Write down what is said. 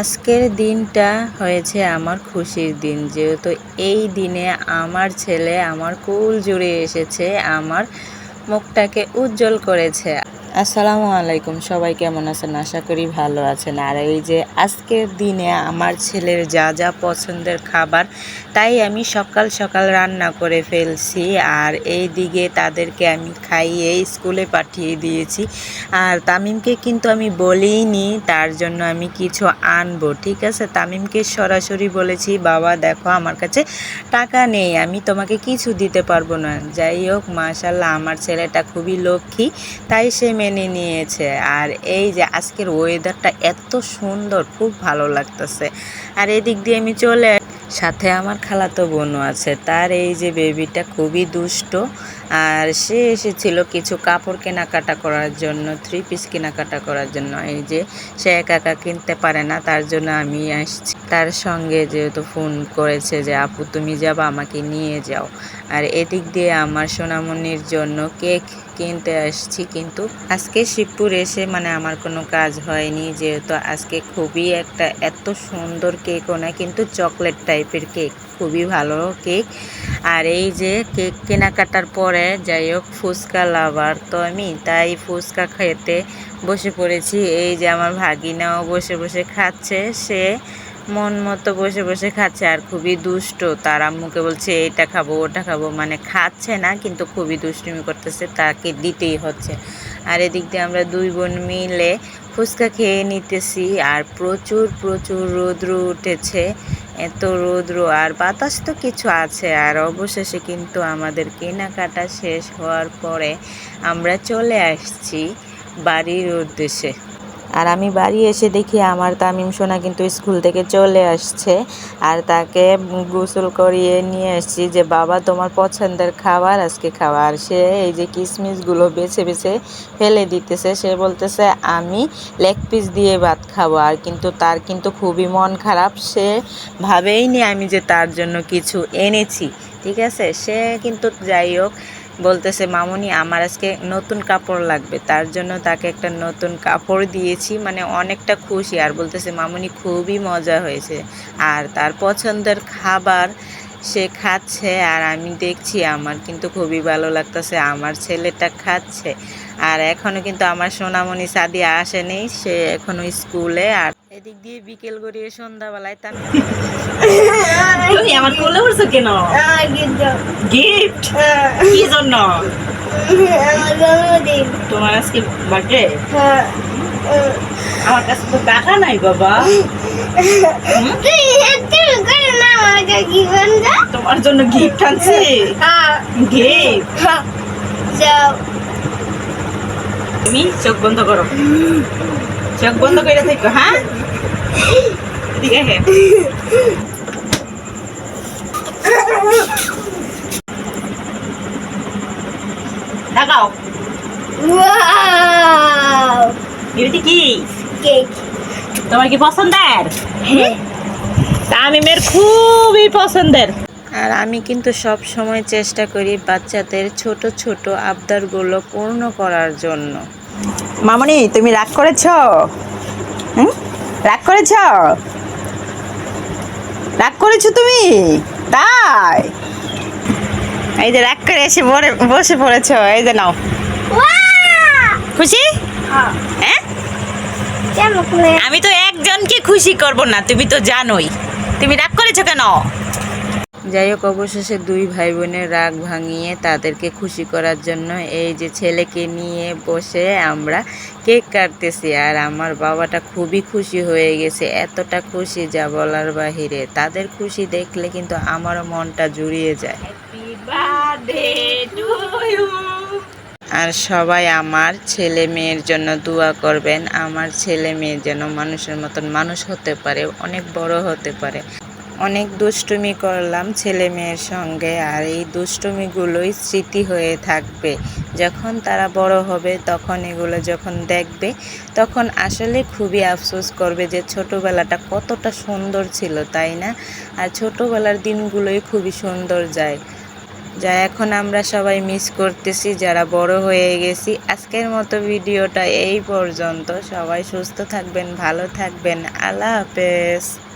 আজকের দিনটা হয়েছে আমার খুশির দিন, যেহেতু এই দিনে আমার ছেলে আমার কুল জুড়ে এসেছে, আমার মুখটাকে উজ্জ্বল করেছে। আসসালামু আলাইকুম, সবাই কেমন আছেন? আশা করি ভালো আছেন। আর এই যে আজকের দিনে আমার ছেলের যা যা পছন্দের খাবার, তাই আমি সকাল সকাল রান্না করে ফেলছি। আর এই দিকে তাদেরকে আমি খাইয়ে স্কুলে পাঠিয়ে দিয়েছি। আর তামিমকে কিন্তু আমি বলিনি, তার জন্য আমি কিছু আনব, ঠিক আছে? তামিমকে সরাসরি বলেছি, বাবা, দেখো, আমার কাছে টাকা নেই, আমি তোমাকে কিছু দিতে পারব না। যাই হোক মাশাল্লাহ আমার ছেলেটা খুবই লক্ষ্মী, তাই সে মেনে নিয়েছে। আর এই যে আজকের ওয়েদারটা এত সুন্দর, খুব ভালো লাগতেছে। আর এদিক দিয়ে আমি চলে সাথে আমার খালাতো বোনও আছে। তার এই যে বেবিটা খুবই দুষ্ট। আর সে এসেছিল কিছু কাপড় কেনাকাটা করার জন্য থ্রি পিস কেনাকাটা করার জন্য। এই যে সে একা একা কিনতে পারে না, তার জন্য আমি আসছি। তার সঙ্গে যেহেতু ফোন করেছে যে, আপু, তুমি যাবা, আমাকে নিয়ে যাও। আর এদিক দিয়ে আমার সোনামণির জন্য কেক কিনতে আসছি, কিন্তু আজকে শিবপুর এসে মানে আমার কোনো কাজ হয়নি, যেহেতু আজকে খুবই একটা এত সুন্দর কেকও না, কিন্তু চকলেট টাইপের কেক, খুবই ভালো কেক। আর এই যে কেক কেনাকাটার পরে যাই হোক, ফুচকা লাভার তো আমি, তাই ফুচকা খেতে বসে পড়েছি। এই যে আমার ভাগিনাও বসে বসে খাচ্ছে, সে মন মতো বসে বসে খাচ্ছে আর খুবই দুষ্ট। তার আম্মুকে বলছে, এটা খাব, ওটা খাব। মানে খাচ্ছে না, কিন্তু খুবই দুষ্টুমি করতেছে, তাকে দিতেই হচ্ছে। আর এদিক দিয়ে আমরা দুই বোন মিলে ফুচকা খেয়ে নিতেছি আর প্রচুর প্রচুর রৌদ্র উঠেছে। এত রৌদ্র আর বাতাস তো কিছু আছে আর অবশেষে কিন্তু আমাদের কেনাকাটা শেষ হওয়ার পরে আমরা চলে আসছি বাড়ির উদ্দেশ্যে। আর আমি বাড়ি এসে দেখি আমার তামিম সোনা কিন্তু স্কুল থেকে চলে আসছে আর তাকে গোসল করিয়ে নিয়ে এসেছি যে, বাবা, তোমার পছন্দের খাবার আজকে আর সে এই যে কিশমিশগুলো বেছে বেছে ফেলে দিতেছে, সে বলতেছে, আমি লেগ পিস দিয়ে ভাত খাব। আর কিন্তু তার কিন্তু খুবই মন খারাপ, সে ভাবেই নি আমি যে তার জন্য কিছু এনেছি, ঠিক আছে? সে কিন্তু যাই হোক বলতেছে, মামুনি, আমার আজকে নতুন কাপড় লাগবে। তার জন্য তাকে একটা নতুন কাপড় দিয়েছি মানে অনেকটা খুশি। আর বলতেছে, মামুনি, খুবই মজা হয়েছে। আর তার পছন্দের খাবার সে খাচ্ছে আর আমি দেখছি আমার কিন্তু খুবই ভালো লাগতেছে, আমার ছেলেটা খাচ্ছে। আর এখনও কিন্তু আমার সোনামণি সাদিয়া আসেনি, সে এখনও স্কুলে আর এদিক দিয়ে বিকেল গড়িয়ে সন্ধ্যাবেলায় তার আমার কোলে উঠছো কেন? গিফট কি জন্য? তোমার আজকে বার্থডে আমার কাছে তো টাকা নাই বাবা। তোমার জন্য গিফট আনছি। গিফট? তুমি চোখ বন্ধ করো। চোখ বন্ধ করে থেকো হ্যাঁ এদিকে হে তাকাও বিউটি কি তোমার কি পছন্দের তামিমের খুবই পছন্দের আর আমি কিন্তু সব সময় চেষ্টা করি বাচ্চাদের ছোট ছোট আবদারগুলো পূর্ণ করার জন্য। মামনি তুমি রাগ করেছ? হুম? রাগ করেছ? রাগ করেছ তুমি? তাই? এই যে রাগ করে এসে বসে পড়েছ এই যে নাও। খুশি? হ্যাঁ। আমি তো একজনকে খুশি করব না তুমি তো জানোই। তুমি রাগ করেছ কেন? যাই হোক অবশেষে দুই ভাই বোনের রাগ ভাঙিয়ে তাদেরকে খুশি করার জন্য এই যে ছেলেকে নিয়ে বসে আমরা কেক কাটতেছি। আর আমার বাবাটা খুবই খুশি হয়ে গেছে। এতটা খুশি যা বলার বাহিরে। তাদের খুশি দেখলে কিন্তু আমারও মনটা জুড়িয়ে যায়। আর সবাই আমার ছেলে মেয়ের জন্য দোয়া করবেন। আমার ছেলে মেয়ে যেন মানুষের মতন মানুষ হতে পারে অনেক বড় হতে পারে। অনেক দুষ্টুমি করলাম ছেলে মেয়ের সঙ্গে আর এই দুষ্টুমিগুলোই স্মৃতি হয়ে থাকবে। যখন তারা বড় হবে, তখন এগুলো যখন দেখবে, তখন আসলে খুবই আফসোস করবে যে ছোটোবেলাটা কতটা সুন্দর ছিল, তাই না? আর ছোটোবেলার দিনগুলোই খুবই সুন্দর যায়। যা এখন আমরা সবাই মিস করতেছি, যারা বড় হয়ে গেছি। আজকের মতো ভিডিওটা এই পর্যন্ত। সবাই সুস্থ থাকবেন, ভালো থাকবেন। আল্লাহ হাফেজ।